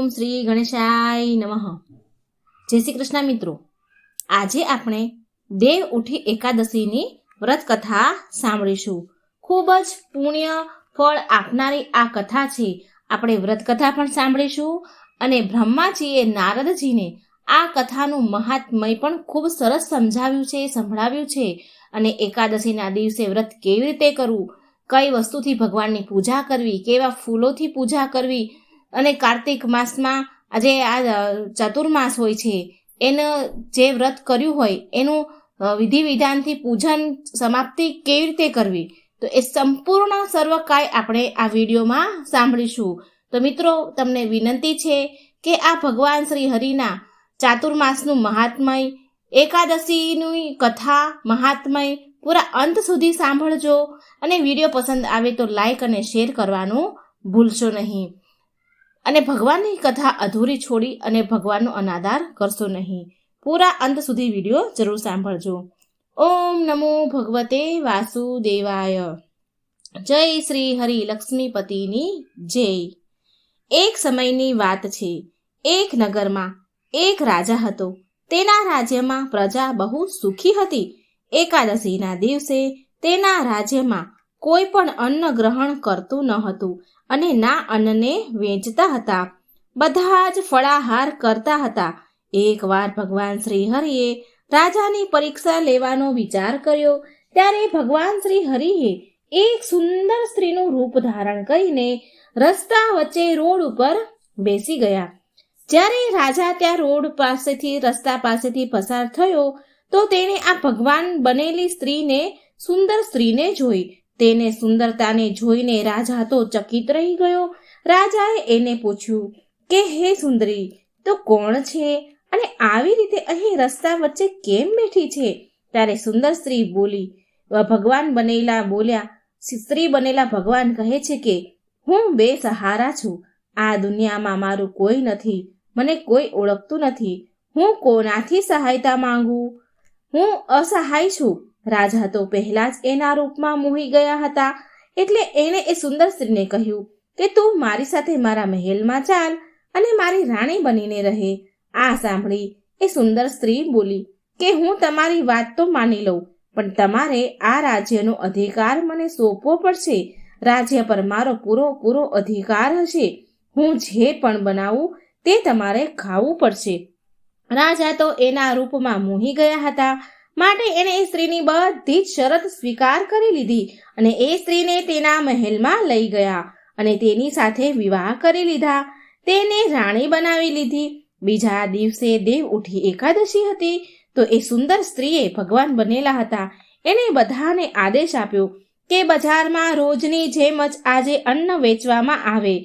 ઓમ શ્રી ગણેશાય નમઃ. જય શ્રી કૃષ્ણ મિત્રો. આજે આપણે દેવ ઉઠી એકાદશીની વ્રત કથા સાંભળીશું. ખૂબ જ પુણ્ય ફળ આપનારી આ કથા છે. આપણે વ્રત કથા પણ સાંભળીશું અને બ્રહ્માજીએ નારદજીને આ કથાનું મહાત્મય પણ ખૂબ સરસ સમજાવ્યું છે, સંભળાવ્યું છે. અને એકાદશીના દિવસે વ્રત કેવી રીતે કરવું? કઈ વસ્તુથી ભગવાનની પૂજા કરવી? કેવા ફૂલોથી પૂજા કરવી? અને કાર્તિક માસમાં આજે આ ચતુર્માસ હોય છે, એનું જે વ્રત કર્યું હોય, એનું વિધિ વિધાનથી પૂજન સમાપ્તિ કેવી રીતે કરવી? તો એ સંપૂર્ણ સર્વ કાંઈ આપણે આ વિડીયોમાં સાંભળીશું. તો મિત્રો, તમને વિનંતી છે કે આ ભગવાન શ્રી હરિના ચાતુર્માસનું મહાત્મય, એકાદશીની કથા મહાત્મય પૂરા અંત સુધી સાંભળજો. અને વીડિયો પસંદ આવે તો લાઈક અને શેર કરવાનું ભૂલશો નહીં. અને ભગવાનની કથા અધૂરી છોડી અને ભગવાનનો અનાદાર કરશો નહીં. પૂરા અંત સુધી વીડિયો જરૂર સાંભળજો. ઓમ નમો ભગવતે વાસુદેવાય. જય શ્રી હરિ લક્ષ્મીપતિની જય. એક સમયની વાત છે. એક નગરમાં એક રાજા હતો. તેના રાજ્યમાં પ્રજા બહુ સુખી હતી. એકાદશીના દિવસે તેના રાજ્યમાં કોઈ પણ અન્ન ગ્રહણ કરતું ન હતું. અને ના અન્નને વેચતા હતા. બધા જ ફળાહાર કરતા હતા. એકવાર ભગવાન શ્રી હરિએ રાજાની પરીક્ષા લેવાનો વિચાર કર્યો. ત્યારે ભગવાન શ્રી હરિએ એક સુંદર સ્ત્રીનું રૂપ ધારણ કરીને રસ્તા વચ્ચે રોડ ઉપર બેસી ગયા. જ્યારે રાજા ત્યાં રોડ પાસેથી, રસ્તા પાસેથી પસાર થયો, તો તેણે આ ભગવાન બનેલી સ્ત્રીને, સુંદર સ્ત્રીને જોઈ. તેને સુંદરતાને જોઈને રાજા તો ચકિત રહી ગયો. રાજાએ એને પૂછ્યું, કે હે સુંદરી, તો કોણ છે? અને આવી રીતે અહીં રસ્તા વચ્ચે કેમ બેઠી છે? ત્યારે સુંદર સ્ત્રી બોલી ભગવાન બનેલા બોલ્યા, સ્ત્રી બનેલા ભગવાન કહે છે કે, હું બે સહારા છું. આ દુનિયામાં મારું કોઈ નથી, મને કોઈ ઓળખતું નથી. હું કોનાથી સહાયતા માંગુ? હું અસહાય છું. રાજા તો પહેલા જ એના રૂપમાં મોહી ગયા હતા, એટલે એણે એ સુંદર સ્ત્રીને કહ્યું કે તું મારી સાથે મારા મહેલમાં ચાલ અને મારી રાણી બનીને રહે. આ સાંભળી એ સુંદર સ્ત્રી બોલી, કે હું તમારી વાત તો માની લઉં, પણ તમારે આ રાજ્યનો અધિકાર મને સોંપવો પડશે. રાજ્ય પર મારો પૂરો પૂરો અધિકાર હશે. હું જે પણ બનાવું તે તમારે ખાવું પડશે. રાજા તો એના રૂપમાં મોહી ગયા હતા માટે એણે એ સ્ત્રીની બધી જ શરત સ્વીકાર કરી લીધી અને એ સ્ત્રીને તેના મહેલમાં લઈ ગયા અને તેની સાથે વિવાહ કરી લીધા. તેને રાણી બનાવી લીધી. બીજા દિવસે દેવ ઉઠી એકાદશી હતી તો એ સુંદર સ્ત્રીએ ભગવાન બનેલા હતા. એણે બધાને આદેશ આપ્યો કે બજારમાં રોજની જેમ જ આજે અન્ન વેચવામાં આવે.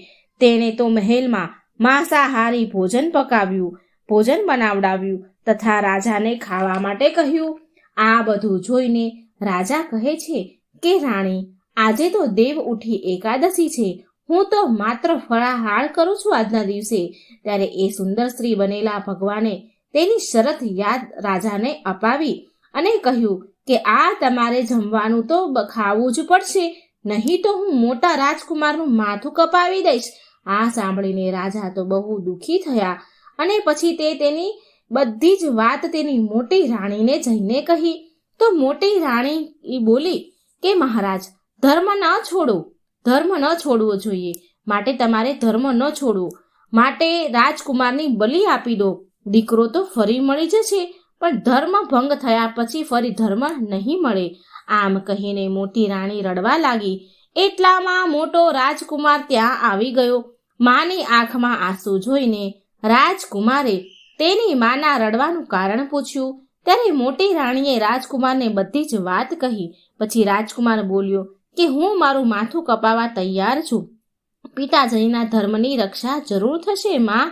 તેણે તો મહેલમાં માંસાહારી ભોજન પકાવ્યું, ભોજન બનાવડાવ્યું તથા રાજાને ખાવા માટે કહ્યું આ બધું જોઈને રાજા કહે છે કે, રાણી, આજે તો દેવ ઉઠી એકાદશી છે. હું તો માત્ર ફળાહાર કરું છું આજના દિવસે. ત્યારે એ સુંદર સ્ત્રી બનેલા ભગવાને તેની શરત યાદ રાજાને અપાવી અને કહ્યું કે, આ તમારે જમવાનું તો ખાવું જ પડશે. નહીં તો હું મોટા રાજકુમારનું માથું કપાવી દઈશ. આ સાંભળીને રાજા તો બહુ દુઃખી થયા અને પછી તે તેની બધી જ વાત તેની મોટી રાણીને જઈને કહી. તો મોટી રાણી એ બોલી કે મહારાજ, ધર્મ ન છોડો, ધર્મ ન છોડવો જોઈએ. માટે તમારે ધર્મ ન છોડવો. માટે રાજકુમારની બલિ આપી દો. દીકરો તો ફરી મળી જશે, પણ ધર્મ ભંગ થયા પછી ફરી ધર્મ નહીં મળે. આમ કહીને મોટી રાણી રડવા લાગી. એટલામાં મોટો રાજકુમાર ત્યાં આવી ગયો. માની આંખમાં આંસુ જોઈને રાજકુમારે તેની માના રડવાનું કારણ પૂછ્યું. ત્યારે મોટી રાણીએ રાજકુમારને બધી જ વાત કહી. પછી રાજકુમાર બોલ્યો કે હું મારું માથું કપાવા તૈયાર છું. પિતાજીના ધર્મની રક્ષા જરૂર થશે, માં.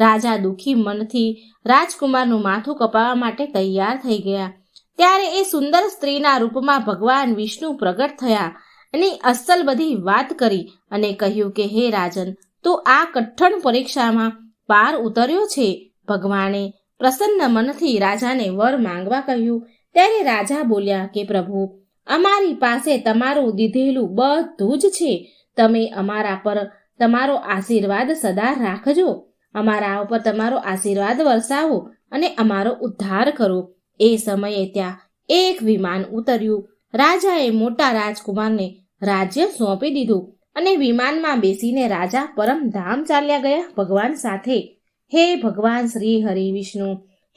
રાજા દુઃખી મનથી રાજકુમારનું માથું કપાવવા માટે તૈયાર થઈ ગયા. ત્યારે એ સુંદર સ્ત્રીના રૂપમાં ભગવાન વિષ્ણુ પ્રગટ થયા અને અસલ બધી વાત કરી અને કહ્યું કે, હે રાજન, તું આ કઠણ પરીક્ષામાં પાર ઉતર્યો છે. ભગવાને પ્રસન્ન મનથી રાજાને વર માંગવા કહ્યું. ત્યારે રાજા બોલ્યા કે, પ્રભુ, અમારી પાસે તમારું દીધેલું બધું જ છે. તમે અમારા પર તમારો આશીર્વાદ સદા રાખજો. અમારા ઉપર તમારો આશીર્વાદ વરસાવો અને અમારો ઉદ્ધાર કરો. એ સમયે ત્યાં એક વિમાન ઉતર્યું. રાજાએ મોટા રાજકુમારને રાજ્ય સોંપી દીધું અને વિમાનમાં બેસીને રાજા પરમધામ ચાલ્યા ગયા. ભગવાન સાથે હે ભગવાન શ્રી હરિ વિષ્ણુ,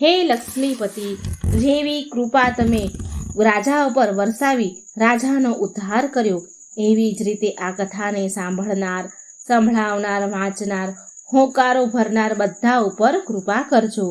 હે લક્ષ્મીપતિ, જેવી કૃપા તમે રાજા ઉપર વરસાવી રાજાનો ઉદ્ધાર કર્યો, એવી જ રીતે આ કથાને સાંભળનાર, સંભળાવનાર, વાંચનાર, હોંકારો ભરનાર બધા ઉપર કૃપા કરજો.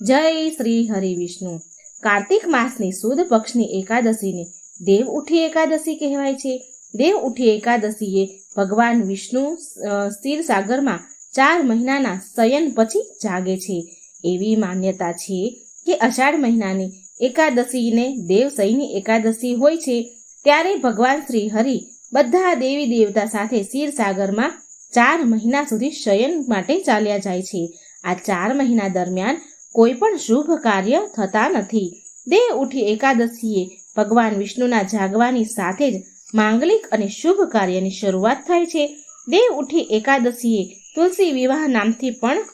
જય શ્રી હરિ વિષ્ણુ. કાર્તિક માસની સુદ પક્ષની એકાદશીને દેવ ઉઠી એકાદશી કહેવાય છે. દેવ ઉઠી એકાદશીએ ભગવાન વિષ્ણુ સ્થિર ક્ષીરસાગરમાં ચાર મહિનાના શયન પછી જાગે છે. એવી માન્યતા છે કે અષાઢ મહિનાની એકાદશીને દેવસઈની એકાદશી હોય છે, ત્યારે ભગવાન શ્રી હરિ બધા દેવી દેવતા સાથે સાગરમાં ચાર મહિના સુધી શયન માટે ચાલ્યા જાય છે. આ ચાર મહિના દરમિયાન કોઈ પણ શુભ કાર્ય થતા નથી. દેવ ઉઠી એકાદશીએ ભગવાન વિષ્ણુના જાગવાની સાથે જ માંગલિક અને શુભ કાર્યની શરૂઆત થાય છે. દેવ ઉઠી એકાદશીએ તુલસી વિવાહ નામથી પણ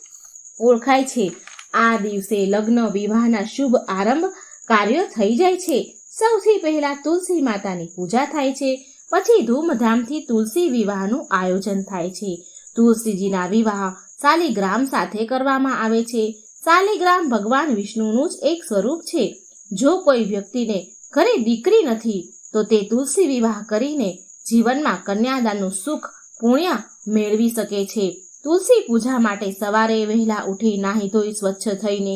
ઓળખાય છે. આ દિવસે લગ્ન વિવાહના શુભ આરંભ કાર્યો થઈ જાય છે. સૌથી પહેલા તુલસી માતાની પૂજા થાય છે. પછી ધૂમધામથી તુલસી વિવાહનું આયોજન થાય છે. તુલસીજીના વિવાહ શાલિગ્રામ સાથે કરવામાં આવે છે. શાલિગ્રામ ભગવાન વિષ્ણુનું જ એક સ્વરૂપ છે. જો કોઈ વ્યક્તિને ઘરે દીકરી નથી, તો તે તુલસી વિવાહ કરીને જીવનમાં કન્યાદાનનું સુખ, પુણ્ય મેળવી શકે છે. તુલસી પૂજા માટે સવારે વહેલા ઉઠી નાહી ધોઈ સ્વચ્છ થઈને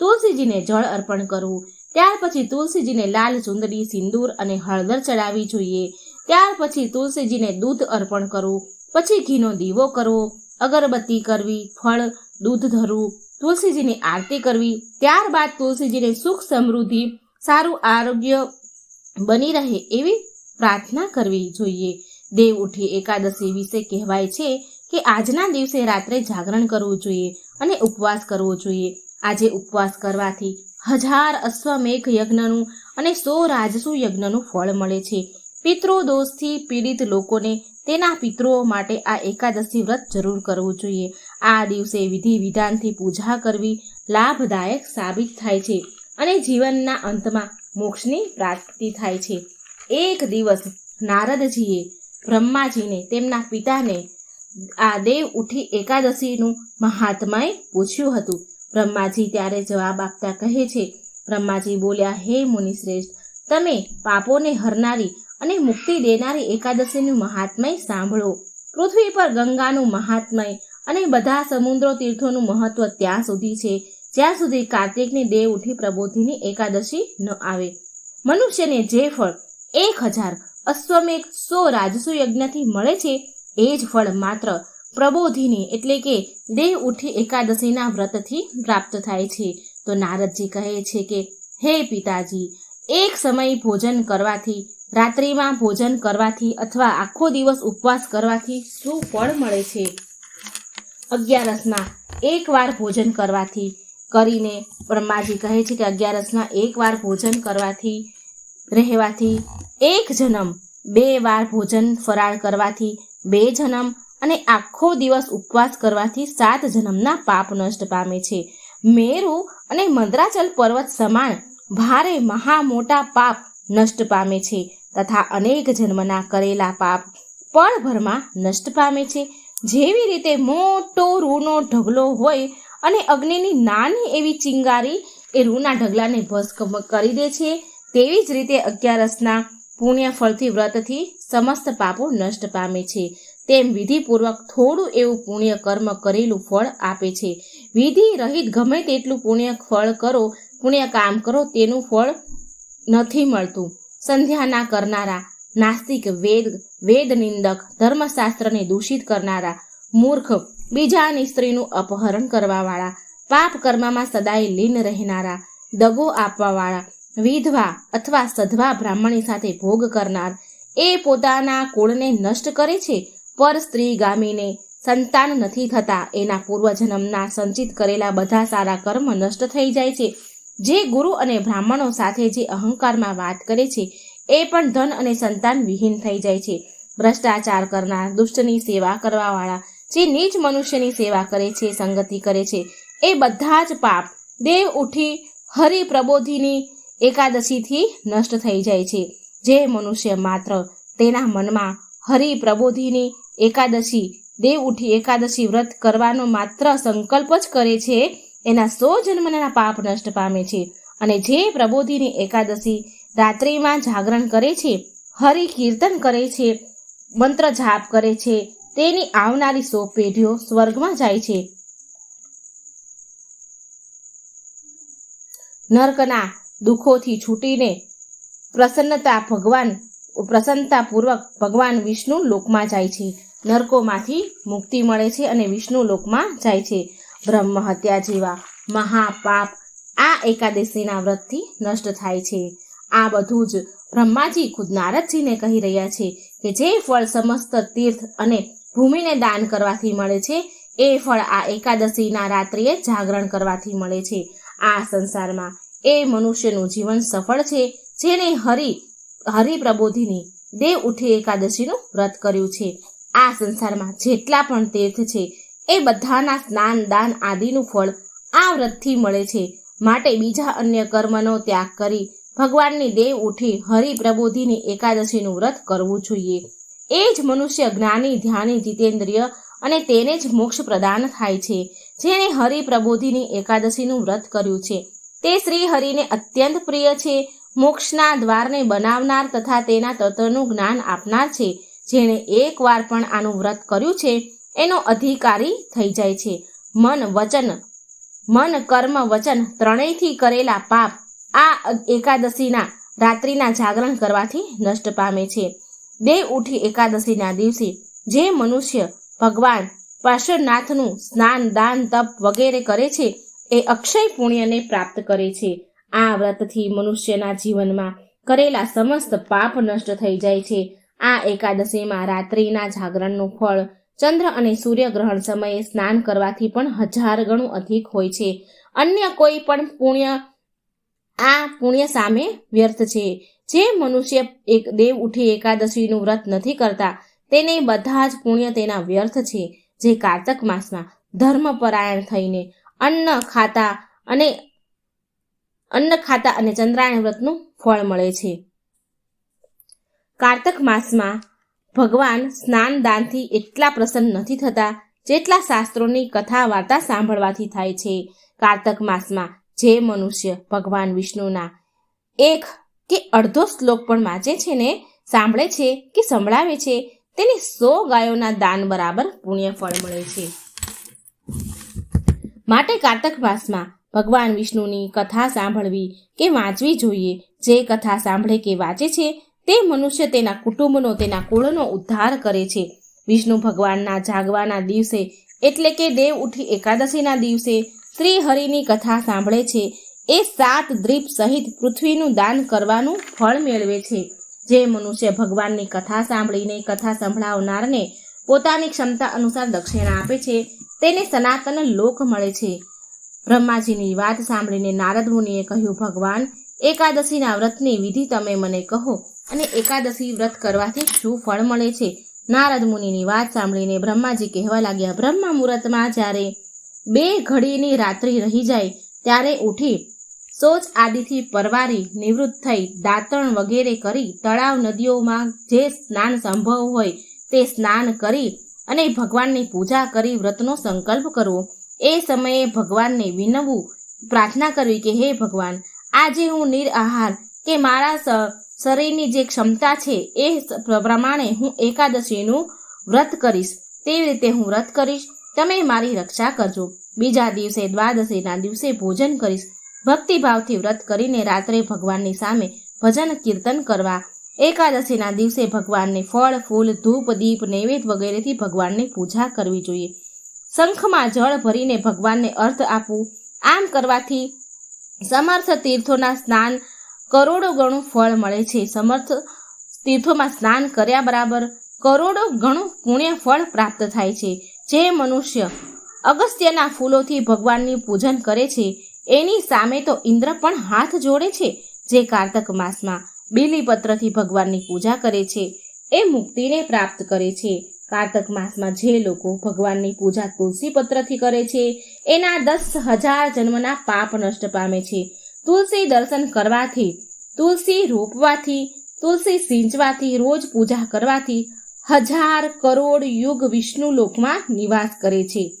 તુલસીજીને જળ અર્પણ કરવું. ત્યાર પછી તુલસીજીને લાલ ચુંદડી સિંદૂર અને હળદર ચડાવવી જોઈએ. ત્યાર પછી તુલસીજીને દૂધ અર્પણ કરવું. પછી ઘીનો દીવો કરવો. અગરબત્તી કરવી, ફળ, દૂધ ધરવું. તુલસીજીની આરતી કરવી. ત્યારબાદ તુલસીજીને સુખ સમૃદ્ધિ, સારું આરોગ્ય બની રહે એવી પ્રાર્થના કરવી જોઈએ. દેવ ઉઠી એકાદશી વિશે કહેવાય છે કે આજના દિવસે રાત્રે જાગરણ કરવું જોઈએ અને ઉપવાસ કરવો જોઈએ. આજે ઉપવાસ કરવાથી હજાર અશ્વમેઘ યજ્ઞનું અને સો રાજસુ યજ્ઞનું ફળ મળે છે. પિતૃ દોષથી પીડિત લોકોને તેના પિતૃઓ માટે આ એકાદશી વ્રત જરૂર કરવું જોઈએ. આ દિવસે વિધિ વિધાનથી પૂજા કરવી લાભદાયક સાબિત થાય છે અને જીવનના અંતમાં મોક્ષની પ્રાપ્તિ થાય છે. એક દિવસ નારદજીએ બ્રહ્માજીને તેમના પિતાને આ દેવ ઉઠી એકાદશીનું મહાત્માએ પૂછ્યું હતું. બ્રહ્માજી ત્યારે જવાબ આપતા કહે છે, બ્રહ્માજી બોલ્યા, હે મુનિશ્રેષ્ઠ, તમે પાપોને હરનારી અને મુક્તિ દેનારી એકાદશીનું મહાત્મય સાંભળો. પૃથ્વી પર ગંગાનું મહાત્મય અને બધા સમુદ્રો તીર્થોનું મહત્વ ત્યાં સુધી છે. જ્યાં સુધી કાર્તિકની દેવ ઉઠી પ્રબોધિની એકાદશી ન આવે. મનુષ્યને જે ફળ એક હજાર અશ્વમેઘ સો રાજસુ યજ્ઞથી મળે છે એ જ ફળ માત્ર પ્રબોધિની એટલે કે દેહ ઉઠી એકાદશીના વ્રતથી પ્રાપ્ત થાય છે. તો નારદજી કહે છે કે, હે પિતાજી, એક સમય ભોજન કરવાથી, રાત્રિમાં ભોજન કરવાથી અથવા આખો દિવસ ઉપવાસ કરવાથી શું ફળ મળે છે? અગિયારસમાં એકવાર ભોજન કરવાથી. કરીને બ્રહ્માજી કહે છે કે, અગિયારસમાં એકવાર ભોજન કરવાથી રહેવાથી, એક જન્મ બે વાર ભોજન ફરાળ કરવાથી બે જન્મ અને આખો દિવસ ઉપવાસ કરવાથી સાત જન્મના પાપ નષ્ટ પામે છે. મેરુ અને મંદરાચલ પર્વત સમાન ભારે મહા મોટા પાપ નષ્ટ પામે છે તથા અનેક જન્મના કરેલા પાપ પળભરમાં નષ્ટ પામે છે. જેવી રીતે મોટો રૂનો ઢગલો હોય અને અગ્નિની નાની એવી ચિંગારી એ રૂના ઢગલાને ભસ્મ કરી દે છે, તેવી જ રીતે અગિયારસના પુણ્ય ફળથી વ્રતથી સમસ્ત પાપો નષ્ટ પામે છે. તેમ વિધિપૂર્વક થોડું એવું પુણ્ય કર્મ કરેલું ફળ આપે છે. વિધિ રહિત ગમે તેટલું પુણ્ય ફળ કરો પુણ્ય કામ કરો, તેનું ફળ નથી મળતું. સંધ્યાના કરનારા, નાસ્તિક વેદ વેદ નિંદક ધર્મશાસ્ત્રને દૂષિત કરનારા, મૂર્ખ, બીજાની સ્ત્રીનું અપહરણ કરવાવાળા, પાપ કર્મમાં સદાય લીન રહેનારા, દગો આપવાવાળા વિધવા અથવા સધવા બ્રાહ્મણી સાથે ભોગ કરનાર એ પોતાના કુળને નષ્ટ કરે છે, પર સ્ત્રી ગામીને સંતાન નથી થતા. એના પૂર્વજન્મના સંચિત કરેલા બધા સારા કર્મ નષ્ટ થઈ જાય છે. જે ગુરુ અને બ્રાહ્મણો સાથે જે અહંકારમાં વાત કરે છે, એ પણ ધન અને સંતાન વિહીન થઈ જાય છે. ભ્રષ્ટાચાર કરનાર દુષ્ટની સેવા કરવાવાળા, જે નીચ મનુષ્યની સેવા કરે છે, સંગતિ કરે છે, એ બધા જ પાપ. દેવ ઉઠી હરિ પ્રબોધિની એકાદશીથી નષ્ટ થઈ જાય છે. જે મનુષ્ય માત્ર તેના મનમાં હરિ પ્રબોધિની એકાદશી, દેવ ઉઠી એકાદશી વ્રત કરવાનો માત્ર સંકલ્પ જ કરે છે, એના સો જન્મના પાપ નષ્ટ પામે છે. અને જે પ્રબોધિની એકાદશી રાત્રિમાં જાગરણ કરે છે હરિ કીર્તન કરે છે, મંત્ર જાપ કરે છે, તેની આવનારી સો પેઢીઓ સ્વર્ગમાં જાય છે. નર્કના દુઃખોથી છૂટીને પ્રસન્નતા ભગવાન, પ્રસન્નતાપૂર્વક ભગવાન વિષ્ણુ લોકમાં જાય છે. નરકોમાંથી મુક્તિ મળે છે અને વિષ્ણુ લોકમાં જાય છે. બ્રહ્મ હત્યા જેવા મહાપાપ આ એકાદશીના વ્રતથી નષ્ટ થાય છે. આ બધું જ બ્રહ્માજી ખુદ નારદજીને કહી રહ્યા છે કે જે ફળ સમસ્ત તીર્થ અને ભૂમિને દાન કરવાથી મળે છે, એ ફળ આ એકાદશીના રાત્રિએ જાગરણ કરવાથી મળે છે. આ સંસારમાં એ મનુષ્યનું જીવન સફળ છે જેને હરિ, હરિપ્રબોધિની દેવ ઉઠી એકાદશીનું વ્રત કર્યું છે. આ સંસારમાં જેટલા પણ તીર્થ છે, એ બધાના સ્નાન, દાન આદિનું ફળ આ વ્રતથી મળે છે. માટે બીજા અન્ય કર્મનો ત્યાગ કરી ભગવાનની દેવ ઉઠી હરિપ્રબોધિની એકાદશીનું વ્રત કરવું જોઈએ. એ જ મનુષ્ય જ્ઞાની, ધ્યાની, જીતેન્દ્રિય અને તેને જ મોક્ષ પ્રદાન થાય છે. જેણે હરિપ્રબોધિની એકાદશીનું વ્રત કર્યું છે. તે શ્રી હરિને અત્યંત પ્રિય છે. મોક્ષના દ્વારને બનાવનાર તથા તેના તત્વનું જ્ઞાન આપનાર છે. જેણે એકવાર પણ આનું વ્રત કર્યું છે, એનો અધિકારી થઈ જાય છે. મન વચન, મન કર્મ વચન ત્રણેયથી કરેલા પાપ આ એકાદશીના રાત્રિના જાગરણ કરવાથી નષ્ટ પામે છે. દેવ ઉઠી એકાદશીના દિવસે જે મનુષ્ય ભગવાન પાર્શ્વનાથનું સ્નાન, દાન, તપ વગેરે કરે છે એ અક્ષય પુણ્યને પ્રાપ્ત કરે છે. આ વ્રતથી મનુષ્યના જીવનમાં કરેલા સમસ્ત પાપ નષ્ટ થઈ જાય છે. આ એકાદશીમાં રાત્રિના જાગરણનું ફળ, ચંદ્ર અને સૂર્યગ્રહણ સમયે સ્નાન કરવાથી પણ હજાર ગણું અધિક હોય છે. અન્ય કોઈ પણ પુણ્ય આ પુણ્ય સામે વ્યર્થ છે. જે મનુષ્ય એક દેવ ઉઠી એકાદશીનું વ્રત નથી કરતા, તેને બધા જ પુણ્ય તેના વ્યર્થ છે. જે કારતક માસમાં ધર્મપરાયણ થઈને અન્ન ખાતા અને અન્ન ખાતા અને ચંદ્રાયણ વ્રતનું ફળ મળે છે. કારતક માસમાં ભગવાન સ્નાન દાનથી એટલા પ્રસન્ન નથી થતા જેટલા શાસ્ત્રોની કથા વાર્તા સાંભળવાથી થાય છે. કારતક માસમાં જે મનુષ્ય ભગવાન વિષ્ણુના એક કે અડધો શ્લોક પણ વાંચે છે ને, સાંભળે છે કે સંભળાવે છે, તેને સો ગાયોના દાન બરાબર પુણ્ય ફળ મળે છે. માટે કારતક માસમાં ભગવાન વિષ્ણુની કથા સાંભળવી કે વાંચવી જોઈએ. જે કથા સાંભળે કે વાંચે છે, તે મનુષ્ય તેના કુટુંબનો, તેના કુળનો ઉદ્ધાર કરે છે. વિષ્ણુ ભગવાનના જાગવાના દિવસે, એટલે કે દેવ ઉઠી એકાદશીના દિવસે શ્રી હરિની કથા સાંભળે છે. એ સાત દ્વીપ સહિત પૃથ્વીનું દાન કરવાનું ફળ મેળવે છે. જે મનુષ્ય ભગવાનની કથા સાંભળીને, કથા સંભળાવનારને પોતાની ક્ષમતા અનુસાર દક્ષિણા આપે છે તેને સનાતન લોક મળે છે. બ્રહ્માજીની વાત સાંભળીને નારદ મુનિએ કહ્યું, ભગવાન, એકાદશીના વ્રતની વિધિ તમે મને કહો અને એકાદશી વ્રત કરવાથી શું ફળ મળે છે? નારદ મુનિની વાત સાંભળીને બ્રહ્માજી કહેવા લાગ્યા બ્રહ્મા મુહૂર્તમાં જ્યારે બે ઘડીની રાત્રિ રહી જાય, ત્યારે ઉઠી સોચ આદિથી પરવારી, નિવૃત્ત થઈ દાંતણ વગેરે કરી તળાવ નદીઓમાં જે સ્નાન સંભવ હોય તે સ્નાન કરી અને ભગવાનની પૂજા કરી વ્રતનો સંકલ્પ કરવો. એ સમયે ભગવાનને વિનવવું, પ્રાર્થના કરવી કે, હે ભગવાન, આજે હું નિરઆહાર કે મારા શરીરની જે ક્ષમતા છે એ પ્રમાણે હું એકાદશીનું વ્રત કરીશ. તેવી રીતે હું વ્રત કરીશ. તમે મારી રક્ષા કરજો. બીજા દિવસે, દ્વાદશીના દિવસે ભોજન કરીશ. ભક્તિભાવથી વ્રત કરીને રાત્રે ભગવાનની સામે ભજન કીર્તન કરવા એકાદશીના દિવસે ભગવાનને ફળ, ફૂલ, ધૂપ, દીપ, નૈવેદ્ય વગેરેથી ભગવાનની પૂજા કરવી જોઈએ. શંખમાં જળ ભરીને ભગવાનને અર્થ આપવું. આમ કરવાથી સમર્થ તીર્થોના સ્નાન કરોડો ગણું ફળ મળે છે. સમર્થ તીર્થોમાં સ્નાન કર્યા બરાબર કરોડો ગણું પુણ્ય ફળ પ્રાપ્ત થાય છે. જે મનુષ્ય અગસ્ત્યના ફૂલોથી ભગવાનની પૂજન કરે છે, એની સામે તો ઇન્દ્ર પણ હાથ જોડે છે, જે કારતક માસમાં. બીલીપત્રથી ભગવાનની પૂજા કરે છે. એ મુક્તિને પ્રાપ્ત કરે છે. કારતક માસમાં જે લોકો ભગવાનની પૂજા તુલસી પત્રથી કરે છે, એના દસ હજાર જન્મના પાપ નષ્ટ પામે છે. તુલસી દર્શન કરવાથી, તુલસી રોપવાથી, તુલસી સિંચવાથી, રોજ પૂજા કરવાથી હજાર કરોડ યુગ વિષ્ણુ લોકમાં નિવાસ કરે છે.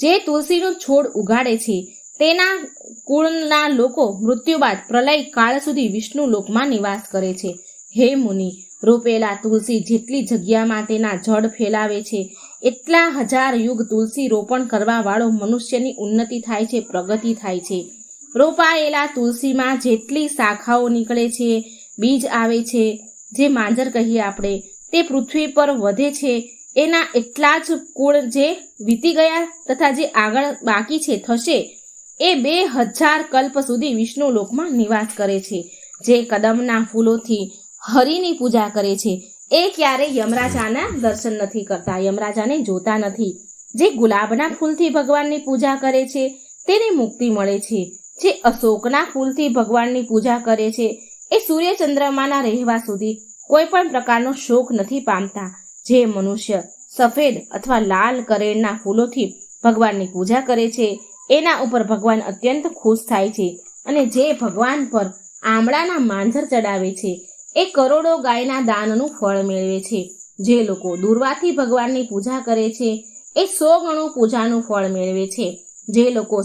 જે તુલસીનો છોડ ઉગાડે છે તેના કુળના લોકો મૃત્યુ બાદ પ્રલય કાળ સુધી વિષ્ણુ લોકમાં નિવાસ કરે છે. હે મુનિ, રોપેલા તુલસી જેટલી જગ્યામાં તેના જડ ફેલાવે છે, એટલા હજાર યુગ તુલસી રોપણ કરવા વાળો મનુષ્યની ઉન્નતિ થાય છે, પ્રગતિ થાય છે. રોપાયેલા તુલસીમાં જેટલી શાખાઓ નીકળે છે, બીજ આવે છે, જે માંજર કહીએ આપણે, તે પૃથ્વી પર વધે છે, એના એટલા જ કુળ જે વીતી ગયા તથા જે આગળ બાકી છે, થશે એ બે હજાર કલ્પ સુધી વિષ્ણુ લોકમાં નિવાસ કરે છે. જે કદમના ફૂલોથી હરિની પૂજા કરે છે. એ ક્યારે યમરાજાના દર્શન નથી કરતા. યમરાજાને જોતા નથી. જે ગુલાબના ફૂલથી ભગવાનની પૂજા કરે છે, તેને મુક્તિ મળે છે. જે અશોકના ફૂલથી ભગવાનની પૂજા કરે છે, એ સૂર્ય ચંદ્રમાના રહેવા સુધી કોઈ પણ પ્રકારનો શોક નથી પામતા. જે મનુષ્ય સફેદ અથવા લાલ કરેણના ફૂલોથી ભગવાનની પૂજા કરે છે એના ઉપર ભગવાન અત્યંત ખુશ થાય છે અને જે ભગવાન પર આમળાના માંજર ચડાવે છે, એ કરોડો ગાયના દાનનું ફળ મેળવે છે. જે લોકો દુર્વાથી ભગવાનની પૂજા કરે છે, એ સો ગણું પૂજાનું ફળ મેળવે છે. જે લોકો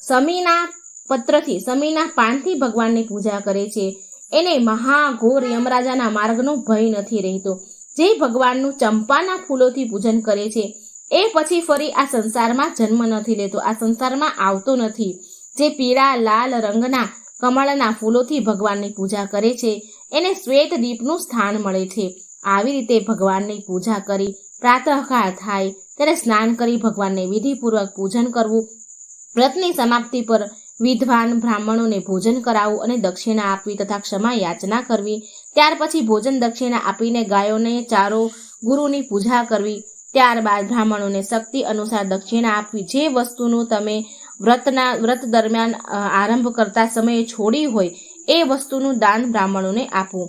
સમીના પત્રથી, સમીના પાનથી ભગવાનની પૂજા કરે છે, એને મહાઘોર યમરાજાના માર્ગનો ભય નથી રહેતો. જે ભગવાનનું ચંપાના ફૂલોથી પૂજન કરે છે એ પછી ફરી આ સંસારમાં જન્મ નથી લેતો, આ સંસારમાં આવતો નથી. જે પીળા, લાલ રંગના, કમળના ફૂલોથી ભગવાનની પૂજા કરે છે, એને શ્વેત દીપનું સ્થાન મળે છે. આવી રીતે ભગવાનની પૂજા કરી પ્રાતઃકાળ થાય, ત્યારે સ્નાન કરી ભગવાનને વિધિપૂર્વક પૂજન કરવું, વ્રતની સમાપ્તિ પર વિદ્વાન બ્રાહ્મણોને ભોજન કરાવવું અને દક્ષિણા આપવી તથા ક્ષમા યાચના કરવી. ત્યાર પછી ભોજન દક્ષિણા આપીને ગાયોને, ચારો, ગુરુની પૂજા કરવી. ત્યારબાદ બ્રાહ્મણોને શક્તિ અનુસાર દક્ષિણા આપવી. જે વસ્તુનું તમે વ્રતના, વ્રત દરમિયાન આરંભ કરતા સમયે છોડી હોય, એ વસ્તુનું દાન બ્રાહ્મણોને આપવું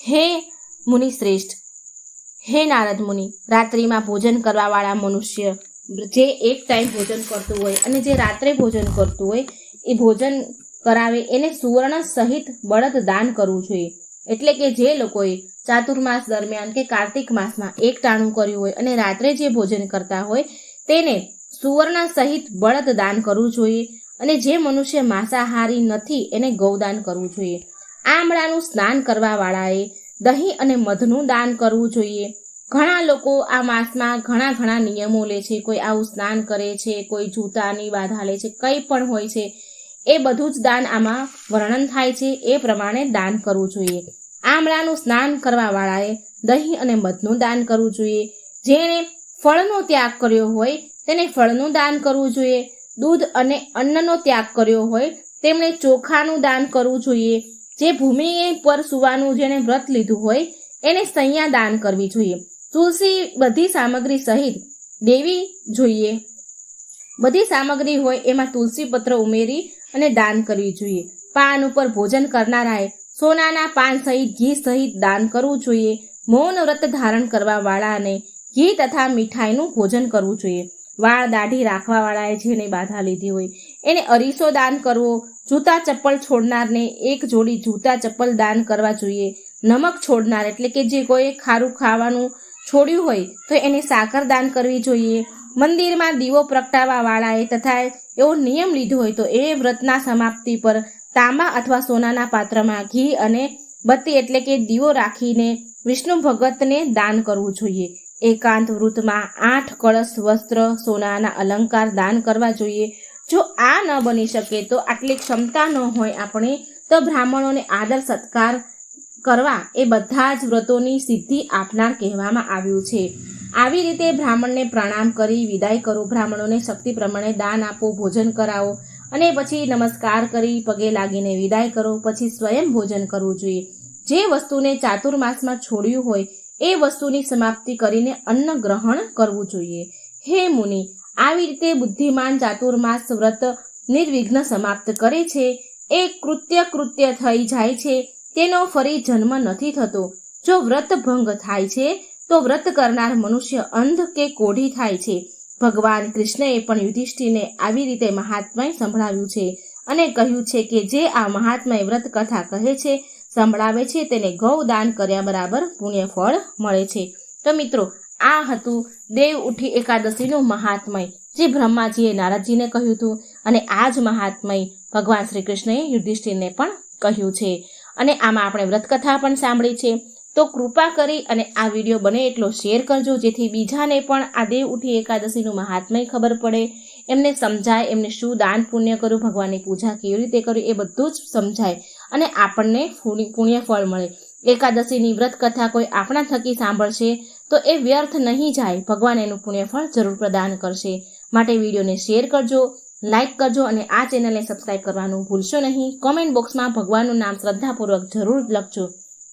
હે મુનિ શ્રેષ્ઠ, હે નારદ મુનિ, રાત્રિમાં ભોજન કરવાવાળા મનુષ્ય, જે એક ટાઈમ ભોજન કરતું હોય અને જે રાત્રે ભોજન કરતું હોય, એ ભોજન કરાવે, એને સુવર્ણ સહિત બળદ દાન કરવું જોઈએ. એટલે કે જે લોકોએ ચાતુર્માસ દરમિયાન કે કાર્તિક માસમાં એક ટાણું કર્યું હોય અને રાત્રે જે ભોજન કરતા હોય તેને સુવર્ણ સહિત બળદ દાન કરવું જોઈએ અને જે મનુષ્ય માંસાહારી નથી એને ગૌદાન કરવું જોઈએ. આમળાનું સ્નાન કરવાવાળાએ દહીં અને મધનું દાન કરવું જોઈએ. ઘણા લોકો આ માસમાં ઘણા ઘણા નિયમો લે છે. કોઈ આવું સ્નાન કરે છે, કોઈ જૂતાની બાધા લે છે, કંઈ પણ હોય છે. એ બધું જ દાન આમાં વર્ણન થાય છે. એ પ્રમાણે દાન કરવું જોઈએ. આમળાનું સ્નાન કરવા વાળાએ દહીં અને મધનું દાન કરવું જોઈએ. જેણે ફળનો ત્યાગ કર્યો હોય, તેને ફળનું દાન કરવું જોઈએ. દૂધ અને અન્નનો ત્યાગ કર્યો હોય, તેમણે ચોખાનું દાન કરવું જોઈએ. જે ભૂમિ પર સુવાનું જેણે વ્રત લીધું હોય, એને સૈયા દાન કરવી જોઈએ. તુલસી બધી સામગ્રી સહિત દેવી જોઈએ. બધી સામગ્રી હોય, એમાં તુલસી પત્ર ઉમેરી અને દાન કરવી જોઈએ. પાન ઉપર ભોજન કરનારાએ સોનાના પાન સહિત ઘી સહિત દાન કરવું જોઈએ, મૌન વ્રત ધારણ કરવા વાળાને ઘી તથા મીઠાઈનું ભોજન કરવું જોઈએ. વાળ દાઢી રાખવા વાળાએ જેને બાધા લીધી હોય, એને અરીસો દાન કરવો, જૂતા ચપ્પલ છોડનારને એક જોડી જૂતા ચપ્પલ દાન કરવા જોઈએ. નમક છોડનાર એટલે કે જે કોઈ ખારું ખાવાનું છોડ્યું હોય, તો એને સાકર દાન કરવી જોઈએ. મંદિરમાં દીવો પ્રગટાવવા વાળાએ તથા એવો નિયમ લીધો હોય, તો એ વ્રતના સમાપ્તિ પર તાંબા અથવા સોનાના પાત્રમાં ઘી અને બત્તી એટલે કે દીવો રાખીને વિષ્ણુ ભગતને દાન કરવું જોઈએ. એકાંત વૃતમાં આઠ કળશ વસ્ત્ર સોનાના અલંકાર દાન કરવા જોઈએ. જો આ ન બની શકે તો આટલી ક્ષમતા ન હોય આપણે તો બ્રાહ્મણોને આદર સત્કાર કરવા એ બધા જ વ્રતોની સિદ્ધિ આપનાર કહેવામાં આવ્યું છે. આવી રીતે બ્રાહ્મણને પ્રણામ કરી વિદાય કરો. બ્રાહ્મણોને શક્તિ પ્રમાણે દાન આપો, ભોજન કરાવો. અને પછી નમસ્કાર કરી, પગે લાગીને વિદાય કરો, પછી સ્વયં ભોજન કરવું જોઈએ. જે વસ્તુને ચાતુર્માસમાં છોડ્યું હોય, એ વસ્તુની સમાપ્તિ કરીને અન્ન ગ્રહણ કરવું જોઈએ. હે મુનિ, આવી રીતે બુદ્ધિમાન ચાતુર્માસ વ્રત નિર્વિઘ્ન સમાપ્ત કરે છે. એ કૃત્ય કૃત્ય થઈ જાય છે. તેનો ફરી જન્મ નથી થતો. જો વ્રત ભંગ થાય છે, તો વ્રત કરનાર મનુષ્ય અંધ કે કોઢી થાય છે. ભગવાન કૃષ્ણએ પણ યુધિષ્ઠિરને આવી રીતે મહાત્મય સંભળાવ્યું છે અને કહ્યું છે કે જે આ મહાત્મય વ્રત કથા કહે છે, સંભળાવે છે, તેને ગૌ દાન કર્યા બરાબર પુણ્ય ફળ મળે છે. તો મિત્રો, આ હતું દેવ ઉઠી એકાદશીનું મહાત્મય, જે બ્રહ્માજીએ નારદજીને કહ્યું હતું અને આ જ મહાત્મય ભગવાન શ્રી કૃષ્ણએ યુધિષ્ઠિરને પણ કહ્યું છે. અને આમાં આપણે વ્રતકથા પણ સાંભળી છે. તો કૃપા કરી અને આ વીડિયો બને એટલો શેર કરજો, જેથી બીજાને પણ આ દેવ ઉઠી એકાદશીનું મહાત્મય ખબર પડે. એમને સમજાય, એમને શું દાન પુણ્ય કરું ભગવાનની પૂજા કેવી રીતે કરું, એ બધું જ સમજાય અને આપણને પુણ્ય ફળ મળે. એકાદશીની વ્રત કથા કોઈ આપણા થકી સાંભળશે, તો એ વ્યર્થ નહીં જાય. ભગવાન એનું પુણ્ય ફળ જરૂર પ્રદાન કરશે. માટે વિડીયોને શેર કરજો લાઇક કરજો અને આ ચેનલને સબસ્ક્રાઇબ કરવાનું ભૂલશો નહીં. કોમેન્ટ બોક્સમાં ભગવાનનું નામ શ્રદ્ધાપૂર્વક જરૂર લખજો.